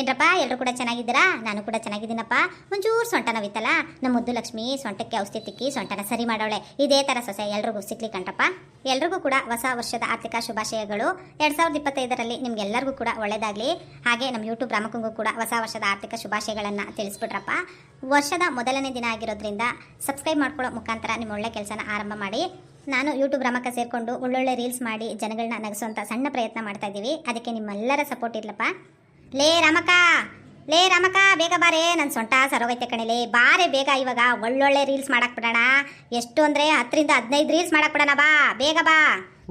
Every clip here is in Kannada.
ಏನ್ರಪ್ಪ ಎಲ್ಲರೂ ಕೂಡ ಚೆನ್ನಾಗಿದ್ದೀರಾ? ನಾನು ಕೂಡ ಚೆನ್ನಾಗಿದ್ದೀನಪ್ಪ. ಒಂಚೂರು ಸೊಂಟ ನೋವಿತ್ತಲ್ಲ? ನಮ್ಮ ಮುದ್ದು ಲಕ್ಷ್ಮಿ ಸೊಂಟಕ್ಕೆ ಔಷಧಿ ತಿಕ್ಕಿ ಸೊಂಟನ ಸರಿ ಮಾಡೋಳೆ. ಇದೇ ಥರ ಸೊಸೆ, ಎಲ್ರಿಗೂ ಸಿಕ್ಲಿ ಕಂಟಪ್ಪ ಎಲ್ರಿಗೂ ಕೂಡ ಹೊಸ ವರ್ಷದ ಆರ್ಥಿಕ ಶುಭಾಶಯಗಳು. ಎರಡು ಸಾವಿರದ ಇಪ್ಪತ್ತೈದರಲ್ಲಿ ನಿಮ್ಗೆಲ್ಲರಿಗೂ ಕೂಡ ಒಳ್ಳೆಯದಾಗಲಿ ಹಾಗೆ ನಮ್ಮ ಯೂಟ್ಯೂಬ್ ರಾಮಕ್ಕಂಗೂ ಕೂಡ ಹೊಸ ವರ್ಷದ ಆರ್ಥಿಕ ಶುಭಾಶಯಗಳನ್ನು ತಿಳಿಸ್ಬಿಟ್ರಪ್ಪ. ವರ್ಷದ ಮೊದಲನೇ ದಿನ ಆಗಿರೋದ್ರಿಂದ ಸಬ್ಸ್ಕ್ರೈಬ್ ಮಾಡ್ಕೊಳ್ಳೋ ಮುಖಾಂತರ ನಿಮ್ಮ ಒಳ್ಳೆ ಕೆಲಸನ ಆರಂಭ ಮಾಡಿ. ನಾನು ಯೂಟ್ಯೂಬ್ ರಾಮಕ ಸೇರಿಕೊಂಡು ಒಳ್ಳೊಳ್ಳೆ ರೀಲ್ಸ್ ಮಾಡಿ ಜನಗಳನ್ನ ನಗಿಸುವಂಥ ಸಣ್ಣ ಪ್ರಯತ್ನ ಮಾಡ್ತಾ ಇದ್ದೀವಿ. ಅದಕ್ಕೆ ನಿಮ್ಮೆಲ್ಲರ ಸಪೋರ್ಟ್ ಇರ್ಲಪ್ಪ. ಲೇ ರಮಕ ಲೇ ರಮಕ ಬೇಗ ಬಾರೆ ನನ್ನ ಸೊಂಟ ಸರೋಗೈತೆ ಕಣಲೆ ಬಾರೆ ಬೇಗ ಇವಾಗ ಒಳ್ಳೊಳ್ಳೆ ರೀಲ್ಸ್ ಮಾಡಕ್ ಬಿಡೋಣ ಎಷ್ಟು ಅಂದ್ರೆ ಹತ್ತರಿಂದ ಹದಿನೈದು ರೀಲ್ಸ್ ಮಾಡಕ್ ಬಿಡೋಣ ಬಾ ಬೇಗ ಬಾ.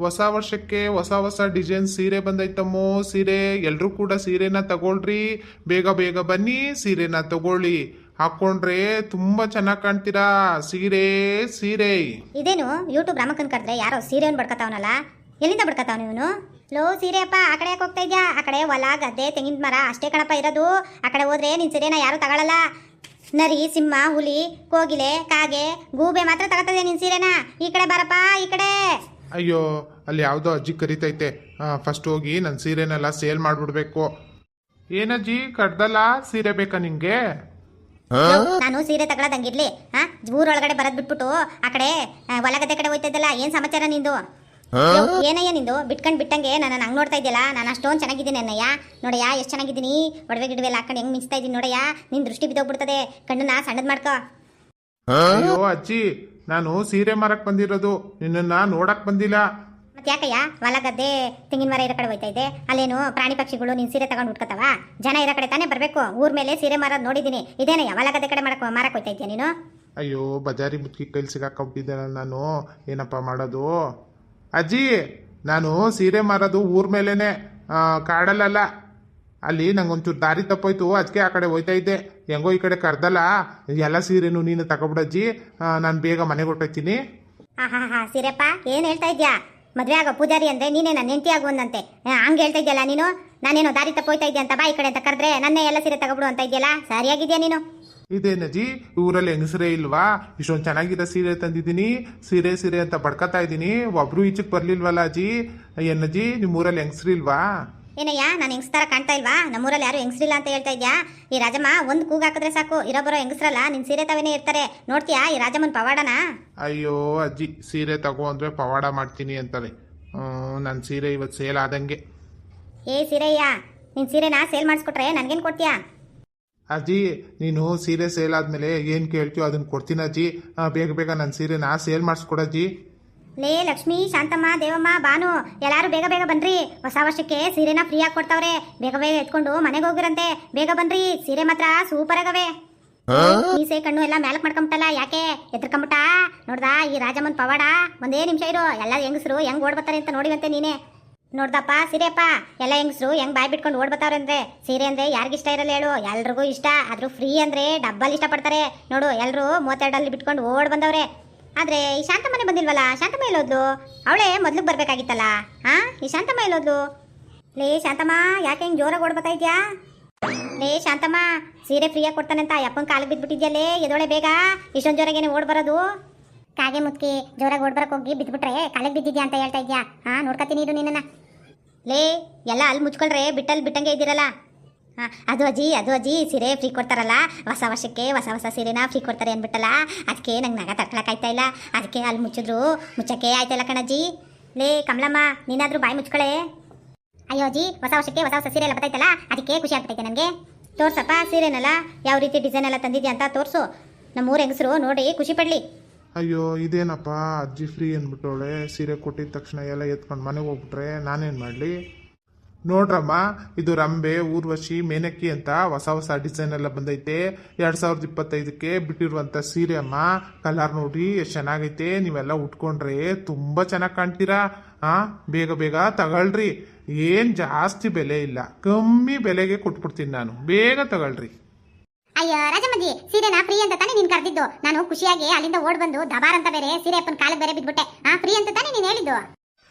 ಹೊಸ ವರ್ಷಕ್ಕೆ ಹೊಸ ಹೊಸ ಡಿಸೈನ್ ಸೀರೆ ಬಂದೈತಮ್ಮ ಸೀರೆ. ಎಲ್ಲರೂ ಕೂಡ ಸೀರೆನ ತಗೊಳ್ರಿ. ಬೇಗ ಬೇಗ ಬನ್ನಿ ಸೀರೆನ ತಗೊಳ್ಳಿ. ಹಾಕೊಂಡ್ರೆ ತುಂಬಾ ಚೆನ್ನಾಗಿ ಕಾಣ್ತೀರಾ. ಸೀರೆ ಸೀರೆ. ಇದೇನು ಯೂಟ್ಯೂಬ್ ರಮಕನ್ ಕರೆದ್ರೆ ಯಾರೋ ಸೀರೆಯನ್ನು ಬಡ್ಕತಾವನಲ್ಲ? ಎಲ್ಲಿಂದ ಬಡ್ಕತಾವನು ಇವನು? ಲೋ ಸೀರೆಯಪ್ಪ ಆ ಕಡೆ ಯಾಕೆ ಹೋಗ್ತಾ ಇದ್ಯಾ? ಆ ಕಡೆ ಹೊಲ ಗದ್ದೆ ತೆಂಗಿನ ಮರ ಅಷ್ಟೇ ಕಣಪ್ಪ ಇರೋದು. ಆ ಕಡೆ ಹೋದ್ರೆ ನಿನ್ ಸೀರೆನ ಯಾರು ತಗೊಳಲ್ಲ. ನರಿ ಸಿಂಹ ಹುಲಿ ಕೋಗಿಲೆ ಕಾಗೆ ಗೂಬೆ ಮಾತ್ರ ತಗೋತದೆ ನಿನ್ ಸೀರೆನ? ಈ ಕಡೆ ಬಾರಪ್ಪ ಈ ಕಡೆ. ಅಯ್ಯೋ ಅಲ್ಲಿ ಯಾವುದೋ ಅಜ್ಜಿ ಕರಿತೈತೆ. ಫಸ್ಟ್ ಹೋಗಿ ನನ್ನ ಸೀರೆನೆಲ್ಲ ಸೇಲ್ ಮಾಡ್ಬಿಡ್ಬೇಕು. ಏನಜ್ಜಿ ಕಡ್ದಲ್ಲ ಸೀರೆ ಬೇಕಾ ನಿಂಗೆ? ನಾನು ಸೀರೆ ತಗೊಳದಂಗಿರ್ಲಿ ಹಾ ಊರೊಳಗಡೆ ಬರದ್ ಬಿಟ್ಬಿಟ್ಟು ಆ ಕಡೆ ಆ, ಹೊಲ ಗದ್ದೆ ಕಡೆ ಹೋಯ್ತದಲ್ಲ ಇದ್ದಲ್ಲ ಏನ್ ಸಮಾಚಾರ ನಿಂದು? ಏನಯ್ಯ ನಿಂದು? ಬಿಟ್ಕೊಂಡ್ ಬಿಟ್ಟಂಗೆ ನಾನು ಹಂಗ್ ನೋಡ್ತಾ ಇದ್ದಿಲ್ಲ ನಾನು ಅಷ್ಟೊಂದು ಚೆನ್ನಾಗಿದ್ದೀನಿ ಅನ್ನಯ್ಯ ನೋಡಯ್ಯ ಎಷ್ಟು ಚೆನ್ನಾಗಿದ್ದೀನಿ. ಒಡವೆ ಗಿಡವೆ ಎಲ್ಲ ಹಾಕೊಂಡು ಹೆಂಗ್ ಮಿಂಚ್ತಾ ಇದ್ದೀನಿ ನೋಡಯ್ಯ. ನಿನ್ ದೃಷ್ಟಿ ಬಿದ್ದೋಗ್ಬಿಡ್ತದೆ. ಕಣ್ಣನ್ನ ಸಣ್ಣದ್ ಮಾಡ್ಕೋ. ಅಯ್ಯೋ ಅಜ್ಜಿ ನಾನು ಸೀರೆ ಮಾರಕ್ ಬಂದಿರೋದು. ನಿನ್ನನ್ನ ನೋಡಕ್ ಬಂದಿಲ್ಲ. ಮತ್ತೆ ಯಾಕಯ್ಯ? ಹೊಲ ಗದ್ದೆ ತೆಂಗಿನ ಮರ ಇರೋ ಕಡೆ ಹೋಯ್ತಾ ಇದೆ ಅಲ್ಲೇನು ಪ್ರಾಣಿ ಪಕ್ಷಿಗಳು ನಿನ್ ಸೀರೆ ತಗೊಂಡು ಉಟ್ಕೋತಾವ? ಜನ ಇರೋ ಕಡೆ ತಾನೇ ಬರಬೇಕು. ಊರ್ ಮೇಲೆ ಸೀರೆ ಮಾರೋದ್ ನೋಡಿದ್ದೀನಿ ಇದೇನಯ್ಯ? ಹೊಲ ಗದ್ದೆ ಕಡೆ ಮಾಡಕ್ ಮಾರಕ್ ಹೋಯ್ತಾ ಇದ್ಯಾ ನೀನು? ಅಯ್ಯೋ ಬಜಾರಿ ಮುದುಕಿ ಕೈಲಿ ಸಿಗಾಕೊಂಬಿಟ್ಟಿದ್ದೆ ನಾನು. ಏನಪ್ಪ ಮಾಡೋದು? ಅಜ್ಜಿ ನಾನು ಸೀರೆ ಮಾರೋದು ಊರ್ ಮೇಲೇನೆ ಆ, ಕಾಡಲ್ಲಲ್ಲ ಅಲ್ಲಿ ನಂಗೊಂಚೂರು ದಾರಿ ತಪ್ಪೋಯ್ತು ಅದಕ್ಕೆ ಆ ಕಡೆ ಹೋಯ್ತಾ ಇದ್ದೆ. ಹೆಂಗೋ ಈ ಕಡೆ ಕರ್ದಲ್ಲ. ಎಲ್ಲ ಸೀರೆನು ನೀನು ತಗೊಬಿಡಜ್ಜಿ ನಾನು ಬೇಗ ಮನೆಗೆ ಹೊಟ್ಟೋಯ್ತೀನಿ ಹಾ ಹಾ ಸೀರೆಪ್ಪ ಏನು ಹೇಳ್ತಾ ಇದ್ಯಾ? ಮದುವೆ ಆಗೋ ಪೂಜಾರಿ ಅಂದ್ರೆ ನೀನೇ ನನ್ನ ಹೆಂಡತಿ ಆ, ಹಂಗ್ ಹೇಳ್ತಾ ಇದ್ಯಲ್ಲ ನೀನು? ನಾನೇನೋ ದಾರಿ ತಪ್ಪೋಯ್ತಾ ಇದ್ದೆ ಅಂತ ಬಾ ಈ ಕಡೆ ಅಂತ ಕರೆದ್ರೆ ನನ್ನೇ ಎಲ್ಲ ಸೀರೆ ತಗೊಬಿಡು ಅಂತ ಇದೆಯಲ್ಲ? ಸರಿಯಾಗಿದ್ಯಾ ನೀನು? ಇದೇನಜ್ಜಿ ಊರಲ್ಲಿ ಹೆಂಗಸರೇ ಇಲ್ವಾ? ಇಷ್ಟೊಂದು ಚೆನ್ನಾಗಿರೋ ಸೀರೆ ತಂದಿದ್ದೀನಿ. ಸೀರೆ ಸೀರೆ ಅಂತ ಬಡ್ಕತಾ ಇದ್ದೀನಿ. ಒಬ್ರು ಈಚಕ್ ಬರ್ಲಿಲ್ವಲ್ಲ ಅಜ್ಜಿ ಏನಜ್ಜಿ ನಿಮ್ಮ ಊರಲ್ಲಿ ಹೆಂಗಸ್ರು ಇಲ್ವಾ? ಏನಯ್ಯ ನಾನು ಹೆಂಗಸ್ತರ ಕಾಣ್ತಾ ಇಲ್ವಾ? ನಮ್ಮೂರಲ್ಲಿ ಯಾರು ಹೆಂಗಸ್ರಿಲ್ಲ ಅಂತ ಹೇಳ್ತಾ ಇದ್ಯಾ? ಈ ರಾಜಮ್ಮ ಒಂದು ಕೂಗ್ ಹಾಕಿದ್ರೆ ಸಾಕು. ಇರೋ ಬರೋ ಹೆಂಗಸ್ರಲ್ಲ ನಿನ್ ಸೀರೆ ತಾವೇನೇ ಇರ್ತಾರೆ. ನೋಡ್ತೀಯಾ ಈ ರಾಜಮ್ಮನ ಪವಾಡನ? ಅಯ್ಯೋ ಅಜ್ಜಿ ಸೀರೆ ತಗೋ ಅಂದ್ರೆ ಪವಾಡ ಮಾಡ್ತೀನಿ ಅಂತಾರೆ. ನನ್ನ ಸೀರೆ ಇವತ್ತು ಸೇಲ್ ಆದಂಗೆ. ಏ ಸೀರೆಯ್ಯ ನಿನ್ ಸೀರೆನ ಸೇಲ್ ಮಾಡಿಸ್ಕೊಟ್ರೆ ನನ್ಗೇನ್ ಕೊಡ್ತೀಯಾ? ಅಜ್ಜಿ ನೀನು ಸೀರೆ ಸೇಲ್ ಆದ್ಮೇಲೆ ಏನು ಕೇಳ್ತೀಯೋ ಅದನ್ನ ಕೊಡ್ತೀನಿ ಅಜ್ಜಿ. ಆ, ಬೇಗ ಬೇಗ ನನ್ನ ನಾ ಸೇಲ್ ಮಾಡಿಸ್ಕೊಡಜ್ಜಿ ಲೇ ಲಕ್ಷ್ಮಿ ಶಾಂತಮ್ಮ ದೇವಮ್ಮ ಬಾನು ಎಲ್ಲಾರು ಬೇಗ ಬೇಗ ಬನ್ರಿ. ಹೊಸ ವರ್ಷಕ್ಕೆ ಸೀರೆನ ಫ್ರೀ ಆಗಿ ಕೊಡ್ತಾವ್ರೆ. ಬೇಗ ಬೇಗ ಎತ್ಕೊಂಡು ಮನೆಗೆ ಹೋಗಿರಂತೆ. ಬೇಗ ಬನ್ರಿ ಸೀರೆ ಮಾತ್ರ ಸೂಪರ್ ಆಗವೆ. ಮೀಸೆ ಕಣ್ಣು ಎಲ್ಲ ಮೇಲಕ್ ಮಾಡ್ಕೊಂಬಿಟ್ಟಲ್ಲ ಯಾಕೆ? ಎದ್ರಕೊಂಬಿಟ್ಟ? ನೋಡ್ದಾ ಈ ರಾಜಮ್ಮನ್ ಪವಾಡ? ಒಂದೇ ನಿಮಿಷ ಇರೋ ಎಲ್ಲ ಹೆಂಗಸರು ಹೆಂಗ್ ಓಡ್ ಬರ್ತಾರೆ ಅಂತ ನೋಡಿವಂತೆ ನೀನೆ. ನೋಡ್ದಪ್ಪ ಸೀರೆಪ್ಪ ಎಲ್ಲ ಹೆಂಗಸರು ಹೆಂಗ್ ಬಾಯ್ ಬಿಟ್ಕೊಂಡು ಓಡ್ಬತ್ತಾವ್ರೆ ಅಂದ್ರೆ? ಸೀರೆ ಅಂದ್ರೆ ಯಾರಿಗಿಷ್ಟ ಇರಲ್ಲ ಹೇಳು. ಎಲ್ರಿಗೂ ಇಷ್ಟ. ಆದ್ರೂ ಫ್ರೀ ಅಂದ್ರೆ ಡಬ್ಬಲ್ ಇಷ್ಟಪಡ್ತಾರೆ. ನೋಡು, ಎಲ್ರು ಮೂವತ್ತೆರಡಲ್ಲಿ ಬಿಟ್ಕೊಂಡು ಓಡ್ ಬಂದವ್ರೆ. ಆದ್ರೆ ಈ ಶಾಂತಮ್ಮನೆ ಬಂದಿಲ್ವಲ್ಲ? ಶಾಂತಮ್ಮ ಇಲ್ಲೋದ್ಲು ಅವಳೇ ಮೊದ್ಲಿಗೆ ಬರ್ಬೇಕಾಗಿತ್ತಲ್ಲ? ಹಾ ಈ ಶಾಂತಮ್ಮ ಇಲ್ಲೋದ್ಲು ಲೇ ಶಾಂತಮ್ಮ, ಯಾಕೆ ಹೆಂಗ್ ಜೋರಾಗಿ ಓಡ್ಬತ್ತಾ ಇದ್ಯಾ? ಲೇ ಶಾಂತಮ್ಮ, ಸೀರೆ ಫ್ರೀಯಾಗಿ ಕೊಡ್ತಾನೆ ಅಂತ ಯಪ್ಪನ್ ಕಾಲಿಗೆ ಬಿದ್ದುಬಿಟ್ಟಿದ್ಯಲ್ಲೇ ಎದೊಳೆ ಬೇಗ? ಇಷ್ಟೊಂದು ಜೋರಾಗೇನೆ ಓಡ್ ಬರೋದು? ಕಾಗೆ ಮುತ್ಕಿ ಜೋರಾಗಿ ಓಡ್ಬರಕ್ಕೆ ಬರಕ್ ಹೋಗಿ ಬಿದ್ಬಿಟ್ರೆ ಕಾಲಿಗೆ ಬಿದ್ದಿದ್ಯಾ ಅಂತ ಹೇಳ್ತಾ ಇದ್ಯಾ? ಹಾ ನೋಡ್ಕತೀನಿ ಇದು ನಿನ್ನ ಲೇ, ಎಲ್ಲ ಅಲ್ಲಿ ಮುಚ್ಕೊಳ್ರೆ ಬಿಟ್ಟಲ್ಲಿ ಬಿಟ್ಟಂಗೆ ಇದ್ದೀರಲ್ಲ? ಹಾಂ, ಅದು ಅಜ್ಜಿ ಅದು ಅಜ್ಜಿ, ಸೀರೆ ಫ್ರೀ ಕೊಡ್ತಾರಲ್ಲ? ಹೊಸ ವರ್ಷಕ್ಕೆ ಹೊಸ ಹೊಸ ಸೀರೆನ ಫ್ರೀ ಕೊಡ್ತಾರೆ ಅಂದ್ಬಿಟ್ಟಲ್ಲ? ಅದಕ್ಕೆ ನಂಗೆ ನಗ ತಡ್ಕೊಳಕ್ಕಾಯ್ತಾ ಇಲ್ಲ? ಅದಕ್ಕೆ ಅಲ್ಲಿ ಮುಚ್ಚಿದ್ರು. ಮುಚ್ಚಕ್ಕೆ ಆಯ್ತಲ್ಲ ಕಣಜ್ಜಿ? ಲೇ, ಕಮಲಮ್ಮ, ನೀನಾದರೂ ಬಾಯಿ ಮುಚ್ಕೊಳೆ. ಅಯ್ಯೋ ಅಜ್ಜಿ, ಹೊಸ ವರ್ಷಕ್ಕೆ ಹೊಸ ಹೊಸ ಸೀರೆ ಎಲ್ಲ ಬರ್ತೈತಲ್ಲ ಅದಕ್ಕೆ ಖುಷಿ ಆಗ್ತೈತೆ ನನಗೆ. ತೋರ್ಸಪ್ಪ ಸೀರೆನೆಲ್ಲ? ಯಾವ ರೀತಿ ಡಿಸೈನ್ ಎಲ್ಲ ತಂದಿದ್ಯಾ ಅಂತ ತೋರಿಸು. ನಮ್ಮ ಊರ ಹೆಂಗಸರು ನೋಡಿ ಖುಷಿ ಪಡ್ಲಿ. ಅಯ್ಯೋ, ಇದೇನಪ್ಪ, ಅಜ್ಜಿ ಫ್ರೀ ಅಂದ್ಬಿಟ್ಟವಳೆ, ಸೀರೆ ಕೊಟ್ಟಿದ ತಕ್ಷಣ ಎಲ್ಲ ಎತ್ಕೊಂಡು ಮನೆಗೆ ಹೋಗ್ಬಿಟ್ರೆ ನಾನೇನು ಮಾಡಲಿ? ನೋಡ್ರಮ್ಮ, ಇದು ರಂಬೆ, ಊರ್ವಶಿ, ಮೇನಕ್ಕಿ ಅಂತ ಹೊಸ ಹೊಸ ಡಿಸೈನ್ ಎಲ್ಲ ಬಂದೈತೆ. ಎರಡು ಸಾವಿರದ ಇಪ್ಪತ್ತೈದಕ್ಕೆ ಬಿಟ್ಟಿರುವಂಥ ಸೀರೆ ಅಮ್ಮ ಕಲರ್ ನೋಡಿ ಎಷ್ಟು ಚೆನ್ನಾಗೈತೆ. ನೀವೆಲ್ಲ ಉಟ್ಕೊಂಡ್ರೆ ತುಂಬ ಚೆನ್ನಾಗಿ ಕಾಣ್ತೀರಾ? ಹಾಂ ಬೇಗ ಬೇಗ ತಗೊಳ್ರಿ. ಏನು ಜಾಸ್ತಿ ಬೆಲೆ ಇಲ್ಲ. ಕಮ್ಮಿ ಬೆಲೆಗೆ ಕೊಟ್ಬಿಡ್ತೀನಿ ನಾನು. ಬೇಗ ತಗೊಳ್ರಿ. ಅಯ್ಯೋ ರಾಜಮ್ಮಜ್ಜಿ ಸೀರೆನ ಫ್ರೀ ಅಂತ ತಾನೇ ನೀನ್ ಕರೆದಿದ್ದು. ನಾನು ಖುಷಿಯಾಗಿ ಅಲ್ಲಿಂದ ಓಡ್ ಬಂದು ದಬಾರ್ ಅಂತ ಬೇರೆ ಸೀರೆ ಅಪ್ಪನ ಕಾಲಿಗೆ ಬೇರೆ ಬಿದ್ಬಿಟ್ಟೆ ಆ ಫ್ರೀ ಅಂತ ತಾನೇ ನೀನ್ ಹೇಳಿದ್ದು?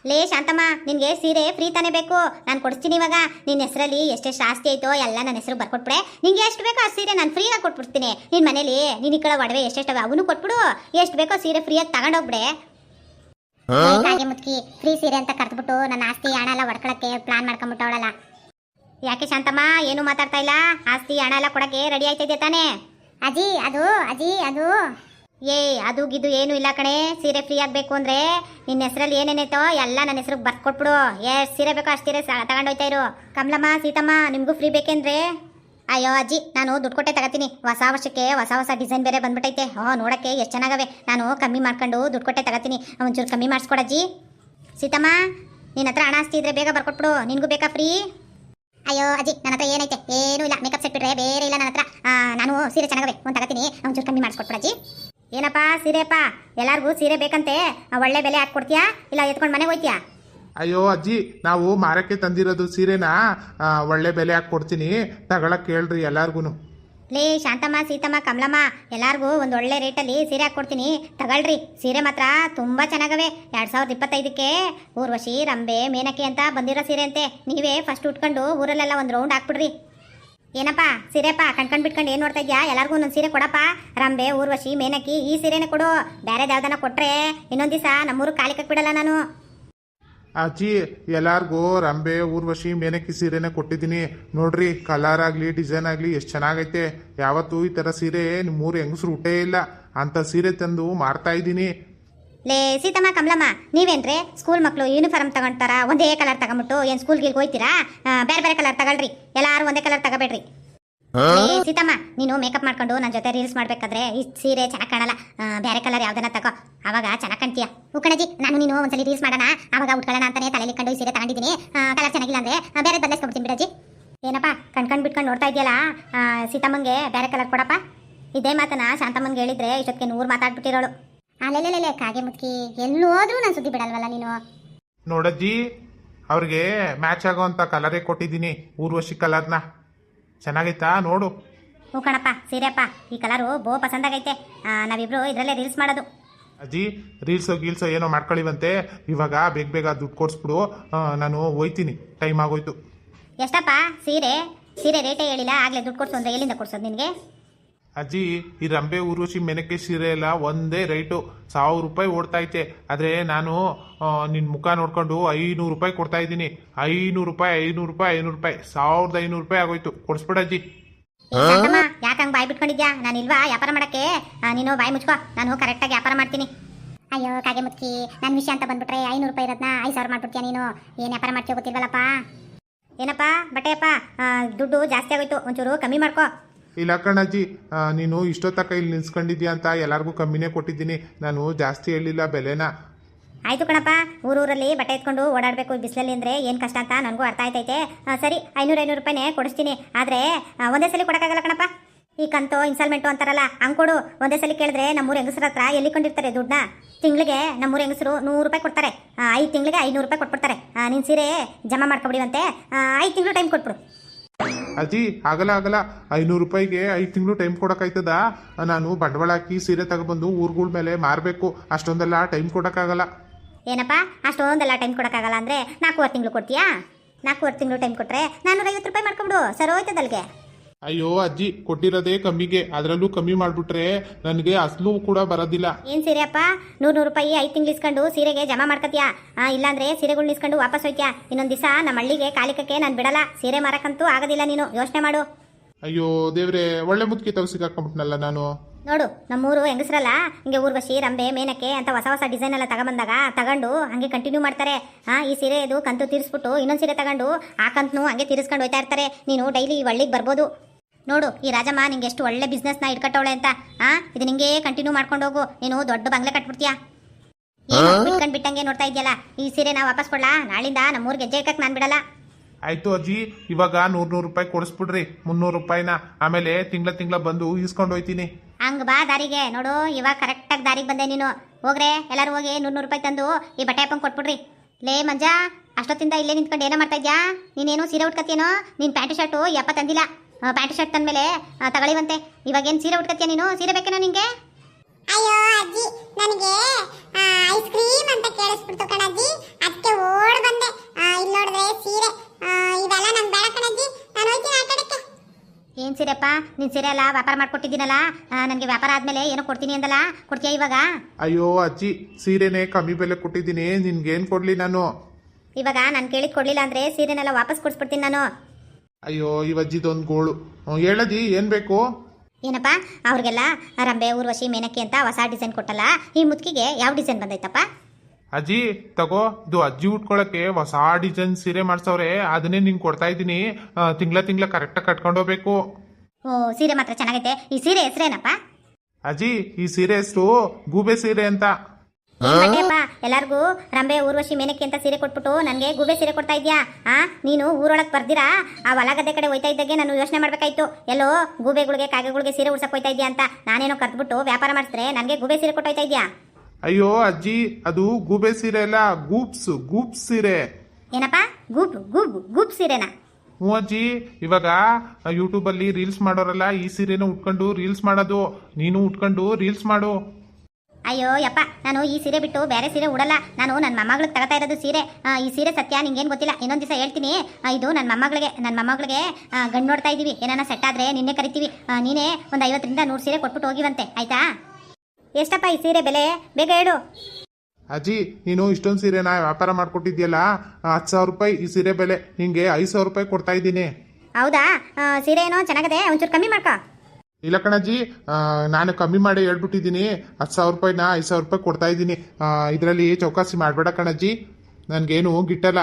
ಲೇ ಶಾಂತಮ್ಮ ನಿನ್ಗೆ ಸೀರೆ ಫ್ರೀ ತಾನೇ ಬೇಕು. ನಾನು ಕೊಡ್ಸ್ತೀನಿ ಇವಾಗ. ನಿನ್ನ ಹೆಸರಲ್ಲಿ ಎಷ್ಟೆಷ್ಟು ಆಸ್ತಿ ಐತೋ ಎಲ್ಲ ನನ್ನ ಹೆಸರು ಬರ್ಕೊಟ್ಬಿಡೆ. ನಿಂಗೆ ಎಷ್ಟು ಬೇಕೋ ಆ ಸೀರೆ ನಾನು ಫ್ರೀಯಾಗಿ ಕೊಟ್ಬಿಡ್ತೀನಿ. ನಿನ್ನ ಮನೇಲಿ ನೀನು ಈ ಕಡೆ ಒಡವೆ ಎಷ್ಟೆಷ್ಟು ಅವನು ಕೊಟ್ಬಿಡು. ಎಷ್ಟು ಬೇಕೋ ಸೀರೆ ಫ್ರೀಯಾಗಿ ತಗೊಂಡೋಗ್ಬಿಡೆ. ಮುತ್ಕಿ ಫ್ರೀ ಸೀರೆ ಅಂತ ಕರೆದ್ಬಿಟ್ಟು ನನ್ನ ಆಸ್ತಿ ಹಣ ಎಲ್ಲ ಒಡ್ಕೊಳಕ್ಕೆ ಪ್ಲಾನ್ ಮಾಡ್ಕೊಂಬಿಟ್ಟವಳಲ್ಲ ಯಾಕೆ ಶಾಂತಮ್ಮ, ಏನು ಮಾತಾಡ್ತಾ ಇಲ್ಲ? ಆಸ್ತಿ, ಹಣ ಎಲ್ಲ ಕೊಡಕ್ಕೆ ರೆಡಿ ಆಯ್ತಿದೆ ತಾನೆ? ಅಜ್ಜಿ ಅದು ಅಜ್ಜಿ ಅದು. ಏ, ಅದು, ಗಿದು ಏನು ಇಲ್ಲ ಕಣೆ. ಸೀರೆ ಫ್ರೀ ಆಗಬೇಕು ಅಂದ್ರೆ ನಿನ್ನ ಹೆಸರಲ್ಲಿ ಏನೇನೈತೋ ಎಲ್ಲ ನನ್ನ ಹೆಸರಿಗೆ ಬರ್ಕೊಟ್ಬಿಡು. ಏ, ಸೀರೆ ಬೇಕೋ ಅಷ್ಟು ಸೀರೆ ತಗೊಂಡೋಯ್ತಾ ಇರು. ಕಮಲಮ್ಮ, ಸೀತಮ್ಮ, ನಿಮಗೂ ಫ್ರೀ ಬೇಕೇನ್ರಿ ಅಯ್ಯೋ, ಅಜ್ಜಿ, ನಾನು ದುಡ್ಡು ಕೊಟ್ಟೆ ತಗತೀನಿ. ಹೊಸ ವರ್ಷಕ್ಕೆ ಹೊಸ ಹೊಸ ಡಿಸೈನ್ ಬೇರೆ ಬಂದ್ಬಿಟ್ಟೈತೆ ಓ, ನೋಡಕ್ಕೆ ಎಷ್ಟು ಚೆನ್ನಾಗವೆ. ನಾನು ಕಮ್ಮಿ ಮಾಡ್ಕೊಂಡು ದುಡ್ಡು ಕೊಟ್ಟೆ ತಗೋತೀನಿ. ಒಂಚೂರು ಕಮ್ಮಿ ಮಾಡಿಸ್ಕೊಡಜ್ಜಿ. ಸೀತಮ್ಮ ನಿನ್ನ ಹತ್ರ ಹಣ ಆಸ್ತಿ ಇದ್ರೆ ಬೇಗ ಬರ್ಕೊಟ್ಬಿಡು. ನಿನಗೂ ಬೇಕಾ ಫ್ರೀ ಅಯ್ಯೋ ಅಜ್ಜಿ, ನನ್ನ ಹತ್ರ ಏನೈತೆ? ಏನೂ ಇಲ್ಲ. ಮೇಕಪ್ ಸೆಟ್ ಬಿಟ್ರೆ ಬೇರೆ ಇಲ್ಲ ನನ್ನ ಹತ್ರ. ನಾನು ಸೀರೆ ಚೆನ್ನಾಗವೆ. ಒಂದು ತಗತೀನಿ. ಒಂಚೂರು ಕಮ್ಮಿ ಮಾಡಿಸ್ಕೊಟ್ಬಿಡ ಅಜ್ಜಿ. ಏನಪ್ಪ ಸೀರೆಪ್ಪ ಎಲ್ಲರಿಗೂ ಸೀರೆ ಬೇಕಂತೆ. ಒಳ್ಳೆ ಬೆಲೆ ಹಾಕ್ಕೊಡ್ತೀಯಾ? ಇಲ್ಲ ಎತ್ಕೊಂಡು ಮನೆಗೆ ಹೋಯ್ತೀಯಾ? ಅಯ್ಯೋ ಅಜ್ಜಿ, ನಾವು ಮಾರಕ್ಕೆ ತಂದಿರೋದು ಸೀರೆನ? ಒಳ್ಳೆ ಬೆಲೆ ಹಾಕ್ಕೊಡ್ತೀನಿ. ಕೊಡ್ತೀನಿ ಹೇಳ್ರಿ ಎಲ್ಲಾರ್ಗು ಲೇ, ಶಾಂತಮ್ಮ, ಸೀತಮ್ಮ, ಕಮಲಮ್ಮ, ಎಲ್ಲಾರ್ಗೂ ಒಂದು ಒಳ್ಳೆ ರೇಟಲ್ಲಿ ಸೀರೆ ಹಾಕ್ಕೊಡ್ತೀನಿ. ತಗೊಳ್ರಿ, ಸೀರೆ ಮಾತ್ರ ತುಂಬ ಚೆನ್ನಾಗವೆ. ಎರಡು ಸಾವಿರದ ಇಪ್ಪತ್ತೈದಕ್ಕೆ ಊರ್ವಶಿ ರಂಬೆ ಮೇನಕೆ ಅಂತ ಬಂದಿರೋ ಸೀರೆ ಅಂತೆ ನೀವೇ ಫಸ್ಟ್ ಉಟ್ಕೊಂಡು ಊರಲ್ಲೆಲ್ಲ ಒಂದು ರೌಂಡ್ ಹಾಕ್ಬಿಡ್ರಿ. ಏನಪ್ಪ ಸೀರೆಪ್ಪ ಕಣ್ಕಂಡ್ ಬಿಟ್ಕೊಂಡು ಏನು ನೋಡ್ತಾ ಇದ್ಯಾ? ಎಲ್ಲಾರ್ಗೂ ಒಂದೊಂದು ಸೀರೆ ಕೊಡಪ್ಪ. ರಂಬೆ ಊರ್ವಶಿ ಮೇನಕಿ, ಈ ಸೀರೆನೇ ಕೊಡು. ಬೇರೆ ಯಾವ್ದನ ಕೊಟ್ರೆ ಇನ್ನೊಂದು ದಿವಸ ನಮ್ಮೂರು ಕಾಲಿಕಕ್ ಬಿಡಲ್ಲ ನಾನು. ಅಜ್ಜಿ ಎಲ್ಲಾರ್ಗೂ ರಂಬೆ, ಊರ್ವಶಿ, ಮೇನಕ್ಕಿ ಸೀರೆನೆ ಕೊಟ್ಟಿದ್ದೀನಿ. ನೋಡ್ರಿ ಕಲರ್ ಆಗ್ಲಿ ಡಿಸೈನ್ ಆಗ್ಲಿ ಎಷ್ಟು ಚೆನ್ನಾಗೈತೆ. ಯಾವತ್ತೂ ಈ ತರ ಸೀರೆ ನಿಮ್ಮೂರು ಹೆಂಗಸ್ರು ಹುಟ್ಟೇ ಇಲ್ಲ. ಅಂತ ಸೀರೆ ತಂದು ಮಾರ್ತಾ ಇದ್ದೀನಿ. ಲೇ, ಸೀತಮ್ಮ, ಕಮಲಮ್ಮ, ನೀವೇನ್ರಿ? ಸ್ಕೂಲ್ ಮಕ್ಕಳು ಯೂನಿಫಾರ್ಮ್ ತಗೊಂತಾರ ಒಂದೇ ಕಲರ್ ತಗೊಂಬಿಟ್ಟು ಏನ್ ಸ್ಕೂಲ್ಗೆ ಹೋಗ್ತೀರಾ ಬೇರೆ ಬೇರೆ ಕಲರ್ ತಗೊಳ್ರಿ. ಎಲ್ಲಾರು ಒಂದೇ ಕಲರ್ ತಗೋಬೇಡ್ರಿ. ಲೇ ಸೀತಮ್ಮ ನೀನು ಮೇಕಪ್ ಮಾಡ್ಕೊಂಡು ನನ್ನ ಜೊತೆ ರೀಲ್ಸ್ ಮಾಡ್ಬೇಕಾದ್ರೆ ಈ ಸೀರೆ ಚೆನ್ನಾಗಿ ಕಾಣಲ್ಲ. ಬೇರೆ ಕಲರ್ ಯಾವ್ದನ್ನ ತಗೋ. ಅವಾಗ ಚೆನ್ನಾಗಿ ಕಾಣ್ತೀಯ. ಉಕ್ಕಣಜಿ ನಾನು ನೀನು ಒಂದ್ಸಲಿ ರೀಲ್ಸ್ ಮಾಡೋಣ. ಅವಾಗ ಉಟ್ಕೊಳ್ಳೋಣ ಅಂತಾನೆ ತಲೆಯಲ್ಲಿ ಕಂಡು ಈ ಸೀರೆ ತಗೊಂಡಿದ್ದೀನಿ. ಕಲರ್ ಚೆನ್ನಾಗಿಲ್ಲ ಅಂದ್ರೆ ಬೇರೆ ಬದಲಾಯಿಸ್ಕೊಡ್ತೀನಿ ಬಿಡಜ್ಜಿ. ಏನಪ್ಪ ಕಣ್ಕಂಡು ಬಿಟ್ಕೊಂಡು ನೋಡ್ತಾ ಇದೆಯಲ್ಲ ಸೀತಮ್ಮಂಗೆ ಬೇರೆ ಕಲರ್ ಕೊಡಪ್ಪ. ಇದೇ ಮಾತನ್ನ ಶಾಂತಮ್ಮಂಗೆ ಹೇಳಿದ್ರೆ ಇಷ್ಟೊತ್ತಿಗೆ ನೂರು ಮಾತಾಡ್ಬಿಟ್ಟಿರೋಳು. ಅಲ್ಲೆಲ್ಲೆಲ್ಲೆ ಕಾಗೆ ಮುತ್ಕಿ. ಎಲ್ಲೂ ಹೋದ್ರೂ ನಾನು ಸುದ್ದಿ ಬಿಡಲ್ವಲ್ಲ ನೀನು? ನೋಡಜ್ಜಿ ಅವ್ರಿಗೆ ಮ್ಯಾಚ್ ಅಂತ ಕಲರೇ ಕೊಟ್ಟಿದ್ದೀನಿ. ಊರ್ವಶಿ ಕಲರ್ನ ಚೆನ್ನಾಗೈತಾ? ನೋಡು. ಹ್ಞೂ ಕಣಪ್ಪ ಸೀರೆಪ್ಪ ಈ ಕಲರು ಬೋ ಪಸಂದ ಆಗೈತೆ ನಾವಿಬ್ರು ಇದರಲ್ಲೇ ರೀಲ್ಸ್ ಮಾಡೋದು. ಅಜ್ಜಿ ರೀಲ್ಸೋ ಗೀಲ್ಸೋ ಏನೋ ಮಾಡ್ಕೊಳ್ಳಿವಂತೆ ಇವಾಗ ಬೇಗ ಬೇಗ ದುಡ್ಡು ಕೊಡಿಸ್ಬಿಡು. ನಾನು ಹೋಯ್ತೀನಿ. ಟೈಮ್ ಆಗೋಯ್ತು. ಎಷ್ಟಪ್ಪ? ಸೀರೆ ಸೀರೆ ರೇಟೇ ಹೇಳಿಲ್ಲ. ಆಗ್ಲೇ ದುಡ್ಡು ಕೊಡ್ಸು ಅಂದ್ರೆ ಎಲ್ಲಿಂದ ಕೊಡ್ಸೋದು ನಿನಗೆ? ಅಜ್ಜಿ ಈ ರಂಬೆ ಊರ್ವಶಿ ಮೆನಕೆ ಸೀರೆ ಎಲ್ಲ ಒಂದೇ ರೈಟು ಸಾವಿರ ರೂಪಾಯಿ ಓಡ್ತಾ ಐತೆ. ಆದರೆ ನಾನು ನಿನ್ನ ಮುಖ ನೋಡ್ಕೊಂಡು ಐನೂರು ರೂಪಾಯಿ ಕೊಡ್ತಾ ಇದ್ದೀನಿ. ಐನೂರು ರೂಪಾಯಿ ಐನೂರು ರೂಪಾಯಿ ಐನೂರು ರೂಪಾಯಿ. ಸಾವಿರದ ಐನೂರು ರೂಪಾಯಿ ಆಗೋಯ್ತು. ಕೊಡಿಸ್ಬಿಡಜ್ಜಿ ಯಾಕಂಗ್ ಬಾಯ್ ಬಿಟ್ಕೊಂಡಿದ್ಯಾ? ನಾನು ಇಲ್ವಾ? ವ್ಯಾಪಾರ ಮಾಡಕ್ಕೆ? ನೀನು ಬಾಯ್ ಮುಚ್ಕೋ. ನಾನು ಕರೆಕ್ಟಾಗಿ ವ್ಯಾಪಾರ ಮಾಡ್ತೀನಿ. ಅಯ್ಯೋ ಕಾಗೆ ಮುಚ್ಚಿ. ನನ್ನ ವಿಷಯ ಅಂತ ಬಂದ್ಬಿಟ್ರೆ ಐನೂರು ರೂಪಾಯಿ ಇರೋದ್ನ ಐದು ಸಾವಿರ ಮಾಡ್ಬಿಡ್ತೀಯ ನೀನು? ಏನು ವ್ಯಾಪಾರ ಮಾಡ್ತೀಯ ಗೊತ್ತಿಲ್ವಲ್ಲಪ್ಪ? ಏನಪ್ಪ? ಬಟ್ಟೆಯಪ್ಪ? ಆ, ದುಡ್ಡು ಜಾಸ್ತಿ ಆಗೋಯ್ತು. ಒಂಚೂರು ಕಮ್ಮಿ ಮಾಡ್ಕೋ. ಇಲ್ಲ ಕಣಜ್ಜಿ ನೀನು ಇಷ್ಟೊತ್ತಕ ಇಲ್ಲಿ ನಿಲ್ಸ್ಕೊಂಡಿದ್ಯಾ ಅಂತ ಎಲ್ಲರಿಗೂ ಕಮ್ಮಿನೇ ಕೊಟ್ಟಿದ್ದೀನಿ. ನಾನು ಜಾಸ್ತಿ ಹೇಳಿಲ್ಲ ಬೆಲೆನ. ಆಯ್ತು ಕಣಪ್ಪ, ಊರೂರಲ್ಲಿ ಬಟ್ಟೆ ಎತ್ಕೊಂಡು ಓಡಾಡಬೇಕು ಬಿಸಿಲಲ್ಲಿ ಅಂದ್ರೆ ಏನು ಕಷ್ಟ ಅಂತ ನನಗೂ ಅರ್ಥ ಆಯ್ತೈತೆ. ಸರಿ, ಐನೂರು ಐನೂರು ರೂಪಾಯಿನೇ ಕೊಡಿಸ್ತೀನಿ. ಆದರೆ ಒಂದೇ ಸಲ ಕೊಡೋಕ್ಕಾಗಲ್ಲ ಕಣಪ್ಪ. ಈ ಕಂತು ಇನ್ಸ್ಟಾಲ್ಮೆಂಟು ಅಂತಾರಲ್ಲ, ಹಂಗೆ ಕೊಡು. ಒಂದೇ ಸಲ ಕೇಳಿದ್ರೆ ನಮ್ಮೂರು ಹೆಂಗಸ್ರ ಹತ್ರ ಎಲ್ಲಿ ಕೊಂಡಿರ್ತಾರೆ ದುಡ್ಡನ್ನ? ತಿಂಗಳಿಗೆ ನಮ್ಮೂರು ಹೆಂಗಸರು ನೂರು ರೂಪಾಯಿ ಕೊಡ್ತಾರೆ. ಐದು ತಿಂಗಳಿಗೆ ಐನೂರು ರೂಪಾಯಿ ಕೊಟ್ಬಿಡ್ತಾರೆ. ನಿನ್ನ ಸೀರೆ ಜಮಾ ಮಾಡ್ಕೊಬಿಡಿವಂತೆ ಐದು ತಿಂಗಳು ಟೈಮ್ ಕೊಟ್ಬಿಡು. ಅಜ್ಜಿ, ಆಗಲ್ಲ ಆಗಲ್ಲ. ಐನೂರು ರೂಪಾಯಿಗೆ ಐದು ತಿಂಗಳು ಟೈಮ್ ಕೊಡೋಕ್ಕಾಯ್ತದ? ನಾನು ಬಂಡವಾಳ ಹಾಕಿ ಸೀರೆ ತಗೊಬಂದು ಊರುಗಳ ಮೇಲೆ ಮಾರಬೇಕು. ಅಷ್ಟೊಂದೆಲ್ಲ ಟೈಮ್ ಕೊಡೋಕ್ಕಾಗಲ್ಲ. ಏನಪ್ಪ? ಅಷ್ಟೊಂದೆಲ್ಲ ಟೈಮ್ ಕೊಡೋಕ್ಕಾಗಲ್ಲ ಅಂದ್ರೆ ನಾಲ್ಕೂವರೆ ತಿಂಗಳು ಕೊಡ್ತೀಯಾ? ನಾಲ್ಕೂವರೆ ತಿಂಗಳು ಟೈಮ್ ಕೊಟ್ಟರೆ ನಾನ್ನೂರೈವತ್ತು ರೂಪಾಯಿ ಮಾಡ್ಕೊಬಿಡು. ಸರಿ ಹೋಯ್ತದಲ್ಗೆ? ಅಯ್ಯೋ ಅಜ್ಜಿ ಕೊಟ್ಟಿರೋದೇ ಕಮ್ಮಿಗೆ. ಅದರಲ್ಲೂ ಕಮ್ಮಿ ಮಾಡಿಬಿಟ್ರೆ ನನಗೆ ಅಸಲು ಕೂಡ ಬರೋದಿಲ್ಲ. ಏನ್ ಸೀರೆ ಅಪ್ಪ? ನೂರು ನೂರು ರೂಪಾಯಿ ಐದು ತಿಂಗಳು ಇಸ್ಕೊಂಡು ಸೀರೆಗೆ ಜಮಾ ಮಾಡ್ಕತ್ಯಾ? ಆ, ಇಲ್ಲಾಂದ್ರೆ ಸೀರೆಗಳ್ ಇಸ್ಕೊಂಡು ವಾಪಸ್ ಹೋಯ್ತ್ಯಾ? ಇನ್ನೊಂದ್ ದಿವಸ ನಮ್ಮ ಹಳ್ಳಿಗೆ ಕಾಲಿಕಕ್ಕೆ ನಾನು ಬಿಡಲ್ಲ. ಸೀರೆ ಮಾರಕ್ಕಂತೂ ಆಗೋದಿಲ್ಲ ನೀನು. ಯೋಚನೆ ಮಾಡು. ಅಯ್ಯೋ ದೇವ್ರೆ ಒಳ್ಳೆ ಮುದುಕಿ ತಗ ಸಿಕ್ಕಾಕೊಂಬಿಟ್ನಲ್ಲ ನಾನು. ನೋಡು ನಮ್ಮೂರು ಹೆಂಗಸ್ರಲ್ಲ ಹಿಂಗೆ ಊರ್ವಶಿ ರಂಬೆ ಮೇನಕ್ಕೆ ಅಂತ ಹೊಸ ಹೊಸ ಡಿಸೈನ್ ಎಲ್ಲ ತಗೊಂಬಂದಾಗ ತಗೊಂಡು ಹಂಗೆ ಕಂಟಿನ್ಯೂ ಮಾಡ್ತಾರೆ. ಆ ಈ ಸೀರೆ ಇದು ಕಂತು ತೀರಿಸ್ಬಿಟ್ಟು ಇನ್ನೊಂದು ಸೀರೆ ತಗೊಂಡು ಆ ಕಂತನು ಹಂಗೆ ತೀರಿಸ್ಕೊಂಡು ಹೋಯ್ತಾ ಇರ್ತಾರೆ. ನೀನು ಡೈಲಿ ಈ ಹಳ್ಳಿಗೆ ಬರ್ಬೋದು. ನೋಡು ಈ ರಾಜಮ್ಮ ನಿಂಗೆ ಎಷ್ಟು ಒಳ್ಳೆ ಬಿಸ್ನೆಸ್ನ ಇಟ್ಕಟ್ಟವಳೆ ಅಂತ. ಆ ಇದು ನಿಂಗೆ ಕಂಟಿನ್ಯೂ ಮಾಡ್ಕೊಂಡು ಹೋಗು. ನೀನು ದೊಡ್ಡ ಬಂಗ್ಲೆ ಕಟ್ಬಿಡ್ತೀಯಾ. ಬಿಟ್ಕೊಂಡ್ ಬಿಟ್ಟಂಗೆ ನೋಡ್ತಾ ಇದೆಯಲ್ಲ? ಈ ಸೀರೆ ನಾ ವಾಪಸ್ ಕೊಡ್ಲಾ? ನಾಳಿಂದ ನಮ್ಮೂರ್ಗೆ ಹೆಜ್ಜೆ ಇಕ್ಕಕ್ ನಾನು ಬಿಡಲ್ಲ. ಆಯ್ತು ಅಜ್ಜಿ ಇವಾಗ ನೂರ್ ನೂರು ರೂಪಾಯಿ ಕೊಡಿಸ್ಬಿಡ್ರಿ. ಮುನ್ನೂರು ರೂಪಾಯಿನ ಆಮೇಲೆ ತಿಂಗಳ ತಿಂಗಳ ಬಂದು ಈಸ್ಕೊಂಡು ಹೋಯ್ತೀನಿ. ಹಂಗ್ ಬಾ ದಾರಿಗೆ. ನೋಡು ಇವಾಗ ಕರೆಕ್ಟಾಗಿ ದಾರಿಗೆ ಬಂದೆ ನೀನು. ಹೋಗ್ರೆ ಎಲ್ಲರೂ ಹೋಗಿ ನೂರು ನೂರು ರೂಪಾಯಿ ತಂದು ಈ ಬಟ್ಟೆ ಹಾಕೊಂಡ್ ಕೊಟ್ಬಿಡ್ರಿ. ಲೇ ಮಂಜಾ ಅಷ್ಟೊತ್ತಿಂದ ಇಲ್ಲೇ ನಿಂತ್ಕೊಂಡು ಏನೋ ಮಾಡ್ತಾ ಇದ್ಯಾ? ನೀನೇನು ಸೀರೆ ಉಟ್ಕತ್ತೇನೋ? ನಿನ್ ಪ್ಯಾಂಟ್ ಶರ್ಟು ಯಪ್ಪ ತಂದಿಲ್ಲ ಪ್ಯಾಂಟ್ ಶರ್ಟ್ ತಂದ ಮೇಲೆ ತಗೊಳ್ಳಿವಂತೆ. ಇವಾಗ ಏನು ಸೀರೆ ಉಟ್ಕತ್ತೀಯ ನೀನು? ಸೀರೆ ಬೇಕೇನೋ ನಿಂಗೆ? ಅಯ್ಯೋ ಅಜ್ಜಿ ನನಗೆ ಐಸ್ ಕ್ರೀಮ್ ಅಂತ ಕೇಳಿಸ್ಬಿಡ್ತು ಕಣಜ್ಜಿ. ಅದಕ್ಕೆ ಓಡ್ ಬಂದೆ. ಆ, ಇಲ್ಲಿ ನೋಡಿದ್ರೆ ಸೀರೆ ಇವೆಲ್ಲ ನಂಗೆ ಬೇಡ ಕಣಜ್ಜಿ. ನಾನು ಹೋಗ್ತೀನಿ ಆಟ ಆಡಕ್ಕೆ ಏನ್ ಸೀರೆಪ್ಪ? ನಿನ್ ಸೀರೆ ಅಲ್ಲ ವ್ಯಾಪಾರ ಮಾಡ್ಕೊಟ್ಟಿದ್ದೀನಲ್ಲ? ನನಗೆ ವ್ಯಾಪಾರ ಆದ್ಮೇಲೆ ಏನೋ ಕೊಡ್ತೀನಿ ಅಂದಲ್ಲ? ಕೊಡ್ತೀಯ ಇವಾಗ? ಅಯ್ಯೋ ಅಜ್ಜಿ ಸೀರೆನೇ ಕಮ್ಮಿ ಬೆಲೆ ಕೊಟ್ಟಿದ್ದೀನಿ. ನಿನ್ಗೇನು ಕೊಡ್ಲಿ ನಾನು? ಇವಾಗ ನಾನು ಕೇಳಿದ್ ಕೊಡ್ಲಿಲ್ಲ ಅಂದ್ರೆ ಸೀರೆನೆಲ್ಲ ವಾಪಸ್ ಕೊಡ್ಸ್ಬಿಡ್ತೀನಿ ನಾನು. ಅಯ್ಯೋ ಈ ಅಜ್ಜಿದೊಂದು ಗೋಳು. ಹೇಳದಿ ಏನ್ ಬೇಕು? ಏನಪ್ಪ ಅವ್ರಿಗೆಲ್ಲ ರಂಬೆ ಊರ್ವಶಿ ಮೇನಕ್ಕೆ ಅಂತ ಹೊಸ ಡಿಸೈನ್ ಕೊಟ್ಟಲ್ಲ ಈ ಮುದ್ಕಿಗೆ ಯಾವ ಡಿಸೈನ್ ಬಂದೈತಪ್ಪ? ಅಜ್ಜಿ ತಗೋ ಇದು ಅಜ್ಜಿ ಉಟ್ಕೊಳಕ್ಕೆ ಹೊಸ ಡಿಸೈನ್ ಸೀರೆ ಮಾಡ್ಸವ್ರೆ ಅದನ್ನೇ ನಿಂಗೆ ಕೊಡ್ತಾ ಇದ್ದೀನಿ. ತಿಂಗಳ ತಿಂಗಳ ಕರೆಕ್ಟಾಗಿ ಕಟ್ಕೊಂಡು ಹೋಗ್ಬೇಕು. ಓ ಸೀರೆ ಮಾತ್ರ ಚೆನ್ನಾಗೈತೆ. ಈ ಸೀರೆ ಹೆಸರೇನಪ್ಪ? ಅಜ್ಜಿ ಈ ಸೀರೆ ಹೆಸರು ಗೂಬೆ ಸೀರೆ ಅಂತ. ಬಟ್ಟೆಯಪ್ಪ ಎಲ್ಲಾರ್ಗೂ ರಂಬೆ ಊರ್ವಶಿ ಮೇನಕ್ಕೆ ಅಂತ ಸೀರೆ ಕೊಟ್ಬಿಟ್ಟು ನನಗೆ ಗುಬೆ ಸೀರೆ ಕೊಡ್ತಾ ಇದ್ಯಾ? ಆ ನೀನು ಊರೊಳಗೆ ಬರ್ದಿರಾ? ಆ ಹೊಲಗದ್ದೆ ಕಡೆ ಹೋಯ್ತಾ ಇದ್ದಾಗೆ ನಾನು ಯೋಚನೆ ಮಾಡಬೇಕಾಯ್ತು. ಎಲ್ಲೋ ಗೂಬೆಗಳಿಗೆ ಕಾಗೆಗಳಿಗೆ ಸೀರೆ ಉಡ್ಸಕ್ಕೆ ಹೋಯ್ತಾ ಇದ್ಯಾ ಅಂತ ನಾನೇನೋ ಕರ್ದ್ಬಿಟ್ಟು ವ್ಯಾಪಾರ ಮಾಡಿಸಿದ್ರೆ ನನಗೆ ಗುಬೆ ಸೀರೆ ಕೊಟ್ಟೋಯ್ತಾ ಇದ್ಯಾ? ಅಯ್ಯೋ ಅಜ್ಜಿ ಅದು ಗೂಬೆ ಸೀರೆ ಅಲ್ಲ ಗೂಪ್ಸ್ ಗೂಪ್ಸ್ ಸೀರೆ. ಏನಪ್ಪ? ಗೂಬ್ ಗೂಬ್ ಗೂಪ್ಸ್ ಸೀರೆನಾ? ಹ್ಞೂ ಅಜ್ಜಿ ಇವಾಗ ಯೂಟ್ಯೂಬಲ್ಲಿ ರೀಲ್ಸ್ ಮಾಡೋರಲ್ಲ ಈ ಸೀರೆನೂ ಉಟ್ಕೊಂಡು ರೀಲ್ಸ್ ಮಾಡೋದು. ನೀನು ಉಟ್ಕೊಂಡು ರೀಲ್ಸ್ ಮಾಡು. ಅಯ್ಯೋ ಯಪ್ಪ ನಾನು ಈ ಸೀರೆ ಬಿಟ್ಟು ಬೇರೆ ಸೀರೆ ಉಡಲ್ಲ. ನಾನು ನನ್ನ ಮೊಮ್ಮಗಳಿಗೆ ತಗತಾ ಇರೋದು ಸೀರೆ. ಈ ಸೀರೆ ಸತ್ಯ ನಿಂಗೇನು ಗೊತ್ತಿಲ್ಲ. ಇನ್ನೊಂದು ದಿವಸ ಹೇಳ್ತೀನಿ. ಇದು ನನ್ನ ಮೊಮ್ಮಗಳಿಗೆ ನನ್ನ ಮೊಮ್ಮಗಳಿಗೆ ಗಂಡು ನೋಡ್ತಾ ಇದ್ದೀವಿ ಏನಾನ ಸೆಟ್ ಆದ್ರೆ ನಿನ್ನೆ ಕರಿತೀವಿ. ನೀನೇ ಒಂದು ಐವತ್ತರಿಂದ ನೂರು ಸೀರೆ ಕೊಟ್ಬಿಟ್ಟು ಹೋಗಿವಂತೆ. ಆಯ್ತಾ? ಎಷ್ಟಪ್ಪ ಈ ಸೀರೆ ಬೆಲೆ? ಬೇಗ ಹೇಳು. ಅಜ್ಜಿ ನೀನು ಇಷ್ಟೊಂದು ಸೀರೆ ನಾ ವ್ಯಾಪಾರ ಮಾಡಿಕೊಟ್ಟಿದ್ಯಲ್ಲ? ಹತ್ತು ಸಾವಿರ ರೂಪಾಯಿ ಈ ಸೀರೆ ಬೆಲೆ. ನಿಂಗೆ ಐದು ಸಾವಿರ ರೂಪಾಯಿ ಕೊಡ್ತಾ ಇದ್ದೀನಿ. ಹೌದಾ? ಸೀರೆ ಏನೋ ಚೆನ್ನಾಗದೆ ಒಂಚೂರು ಕಮ್ಮಿ ಮಾಡ್ಕೋ. ಇಲ್ಲ ಕಣಜ್ಜಿ ನಾನು ಕಮ್ಮಿ ಮಾಡಿ ಹೇಳ್ಬಿಟ್ಟಿದ್ದೀನಿ. ಹತ್ತು ಸಾವಿರ ರೂಪಾಯಿನ ಐದು ಸಾವಿರ ರೂಪಾಯಿ ಕೊಡ್ತಾ ಇದ್ದೀನಿ. ಇದರಲ್ಲಿ ಚೌಕಾಸಿ ಮಾಡಬೇಡ ಕಣಜ್ಜಿ. ನನಗೇನು ಗಿಟ್ಟಲ್ಲ.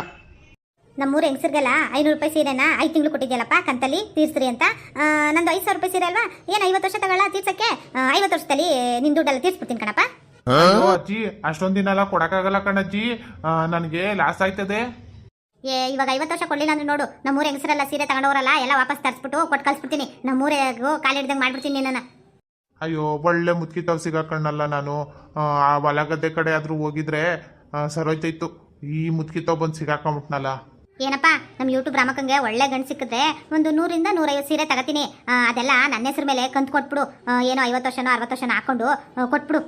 ನಮ್ಮೂರು ಹೆಂಗಸರಿಗೆಲ್ಲ ಐನೂರು ರೂಪಾಯಿ ಸೀರೆನ ಐದು ತಿಂಗಳು ಕೊಟ್ಟಿದ್ಯಲ್ಲಪ್ಪ ಕಂತಲ್ಲಿ ತೀರ್ಸ್ರಿ ಅಂತ. ನಂದು ಐದು ಸಾವಿರ ರೂಪಾಯಿ ಸೀರೆ ಅಲ್ವಾ? ಏನು ಐವತ್ತು ವರ್ಷ ತಗೊಳ್ಳ ತೀರ್ಸಕ್ಕೆ? ಐವತ್ತು ವರ್ಷದಲ್ಲಿ ನಿನ್ನ ದುಡ್ಡೆಲ್ಲ ತೀರ್ಸ್ಬಿಡ್ತೀನಿ ಕಣಪ್ಪ. ಅಜ್ಜಿ ಅಷ್ಟೊಂದು ದಿನ ಎಲ್ಲ ಕೊಡಕ್ಕಾಗಲ್ಲ ಕಣಜ್ಜಿ. ನನಗೆ ಲಾಸ್ ಆಯ್ತದೆ. ಏ ಇವಾಗ ಐವತ್ತು ವರ್ಷ ಕೊಡಲಿಲ್ಲ ಅಂದ್ರೆ ನೋಡು ನಮ್ಮೂರ ಹೆಂಗಸರೆಲ್ಲ ಸೀರೆ ತಗೊಂಡವರಲ್ಲ ಎಲ್ಲ ವಾಪಸ್ ತರಿಸ್ಬಿಟ್ಟು ಕೊಟ್ಟು ಕಳಿಸ್ಬಿಡ್ತೀನಿ. ನಮ್ಮೂರಿಗೂ ಕಾಲು ಹಿಡ್ದಂಗೆ ಮಾಡ್ಬಿಡ್ತೀನಿ ನಿನ್ನನ್ನು. ಅಯ್ಯೋ ಒಳ್ಳೆ ಮುತ್ಕಿತಾವ್ ಸಿಗಾಕಣ್ಣಲ್ಲ ನಾನು. ಆ, ಹೊಲ ಹೊಲಗದ್ದೆ ಕಡೆ ಆದ್ರೂ ಹೋಗಿದ್ರೆ ಸರೋಯ್ತಾಯ್ತು. ಈ ಈ ಮುತ್ಕಿತಾವ್ ಬಂದು ಸಿಗಾಕೊಂಬಿಟ್ನಲ್ಲ. ಏನಪ್ಪ ನಮ್ಮ ಯೂಟ್ಯೂಬ್ ರಾಮಕಂಗೆ ಒಳ್ಳೆ ಗಂಡು ಸಿಕ್ಕಿದ್ರೆ ಒಂದು ನೂರಿಂದ ನೂರೈವತ್ತು ಸೀರೆ ತಗೋತೀನಿ. ಅದೆಲ್ಲ ನನ್ನ ಹೆಸರು ಮೇಲೆ ಕಂತು ಕೊಟ್ಬಿಡು ಏನೋ ಐವತ್ತು ವರ್ಷನೋ ಅರವತ್ತು ವರ್ಷನೋ ಹಾಕೊಂಡು ಕೊಟ್ಬಿಡು.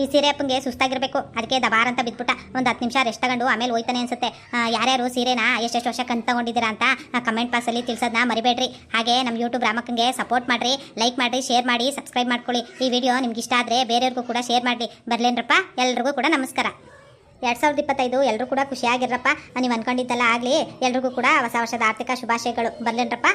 ಈ ಸೀರೆ ಅಪ್ಪಂಗೆ ಸುಸ್ತಾಗಿರ್ಬೇಕು. ಅದಕ್ಕೆ ದಬಾರ್ ಅಂತ ಬಿದ್ಬಿಟ್ಟ ಒಂದು ಹತ್ತು ನಿಮಿಷ ರೆಸ್ಟ್ ತಗೊಂಡು ಆಮೇಲೆ ಹೋಯ್ತಾನೆ ಅನ್ಸುತ್ತೆ. ಯಾರ್ಯಾರು ಸೀರೆನ ಎಷ್ಟೆಷ್ಟು ವರ್ಷ ಕಂತ ತಗೊಂಡಿದ್ದೀರಾ ಅಂತ ಕಮೆಂಟ್ ಬಾಕ್ಸಲ್ಲಿ ತಿಳಿಸೋದನ್ನ ಮರಿಬೇಡ್ರಿ. ಹಾಗೆ ನಮ್ಮ ಯೂಟ್ಯೂಬ್ ರಾಮಕ್ಕಂಗೆ ಸಪೋರ್ಟ್ ಮಾಡಿರಿ ಲೈಕ್ ಮಾಡಿರಿ ಶೇರ್ ಮಾಡಿ ಸಬ್ಸ್ಕ್ರೈಬ್ ಮಾಡ್ಕೊಳ್ಳಿ. ಈ ವಿಡಿಯೋ ನಿಮ್ಗೆ ಇಷ್ಟ ಆದರೆ ಬೇರೆಯವ್ರಿಗೂ ಕೂಡ ಶೇರ್ ಮಾಡಿ ಬರ್ಲೇನ್ರಪ್ಪ? ಎಲ್ರಿಗೂ ಕೂಡ ನಮಸ್ಕಾರ. ಎರಡು ಸಾವಿರದ ಇಪ್ಪತ್ತೈದು ಎಲ್ಲರೂ ಕೂಡ ಖುಷಿಯಾಗಿರಪ್ಪ ನೀವು ಅನ್ಕೊಂಡಿದ್ದೆಲ್ಲ ಆಗಲಿ, ಎಲ್ರಿಗೂ ಕೂಡ ಹೊಸ ವರ್ಷದ ಆರ್ಥಿಕ ಶುಭಾಶಯಗಳು. ಬರ್ಲೇನ್ರಪ್ಪ?